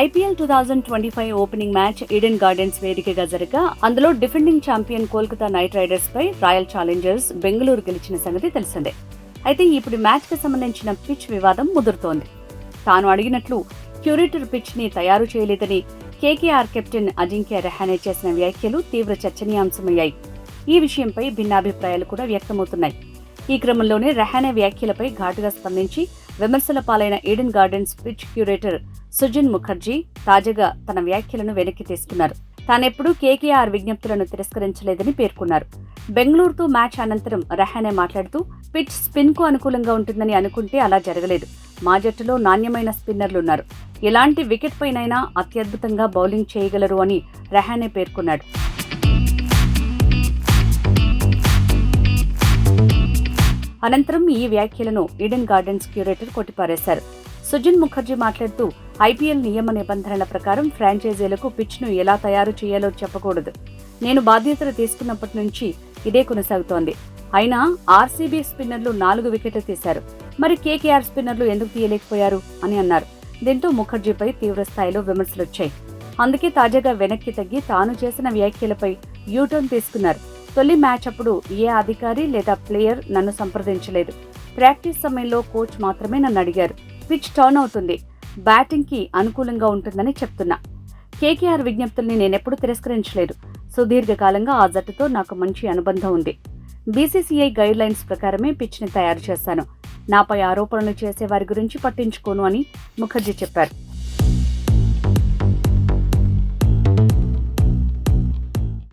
IPL two thousand twenty five opening match Eden Gardens వేదికగా జరగా. అందులో defending champion Kolkata knight riders పై royal Challengers Bengaluru గెలిచిన సంగతి తెలిసిందే. అయితే ఇప్పుడు మ్యాచ్కి సంబంధించిన పిచ్ వివాదం ముదురుతోంది. తాను అడిగినట్లు క్యూరేటర్ పిచ్ని తయారు చేయలేదని కేకేఆర్ కెప్టెన్ అజింక్య రెహానే చేసిన వ్యాఖ్యలు తీవ్ర చర్చనీయాంశమయ్యాయి. ఈ విషయంపై భిన్నాభిప్రాయాలు కూడా వ్యక్తమవుతున్నాయి. ఈ క్రమంలోనే రెహానే వ్యాఖ్యలపై ఘాటుగా స్పందించి విమర్శల పాలైన Eden Gardens pitch curator Sujin Mukherjee తాజాగా తన వ్యాఖ్యలను వెనక్కి తీసుకున్నారు. తానెప్పుడూ కేకేఆర్ విజ్ఞప్తులను తిరస్కరించలేదని పేర్కొన్నారు. బెంగళూరుతో మ్యాచ్ అనంతరం రహానే మాట్లాడుతూ పిచ్ స్పిన్కు అనుకూలంగా ఉంటుందని అనుకుంటే అలా జరగలేదు. మా జట్టులో నాణ్యమైన స్పిన్నర్లు ఉన్నారు ఎలాంటి వికెట్ పైనైనా అత్యద్భుతంగా బౌలింగ్ చేయగలరు అని రహానే పేర్కొన్నాడు. అనంతరం ఈ వ్యాఖ్యలను ఈడెన్ గార్డెన్స్ క్యూరేటర్ కొట్టిపారేశారు. సుజిన్ ముఖర్జీ మాట్లాడుతూ ఐపీఎల్ నియమ నిబంధనల ప్రకారం ఫ్రాంచైజీలకు పిచ్ను ఎలా తయారు చేయాలో చెప్పకూడదు. నేను బాధ్యతలు తీసుకున్నప్పటి నుంచి ఇదే కొనసాగుతోంది. అయినా ఆర్సీబీ స్పిన్నర్లు నాలుగు వికెట్లు తీశారు. మరి కేకేఆర్ స్పిన్నర్లు ఎందుకు తీయలేకపోయారు? అని అన్నారు. దీంతో ముఖర్జీపై తీవ్ర స్థాయిలో విమర్శలొచ్చాయి. అందుకే తాజాగా వెనక్కి తగ్గి తాను చేసిన వ్యాఖ్యలపై యూటర్న్ తీసుకున్నారు. తొలి మ్యాచ్ అప్పుడు ఏ అధికారి లేదా ప్లేయర్ నన్ను సంప్రదించలేదు. ప్రాక్టీస్ సమయంలో కోచ్ మాత్రమే నన్ను అడిగారు. పిచ్ టర్న్ అవుతుంది. బ్యాటింగ్కి అనుకూలంగా ఉంటుందని చెప్తున్నా. కేకేఆర్ విజ్ఞప్తుల్ని నేనెప్పుడు తిరస్కరించలేదు. సుదీర్ఘకాలంగా ఆ జట్టుతో నాకు మంచి అనుబంధం ఉంది. బీసీసీఐ గైడ్ లైన్స్ ప్రకారమే పిచ్ని తయారు చేశాను. నాపై ఆరోపణలు చేసే వారి గురించి పట్టించుకోను అని ముఖర్జీ చెప్పారు.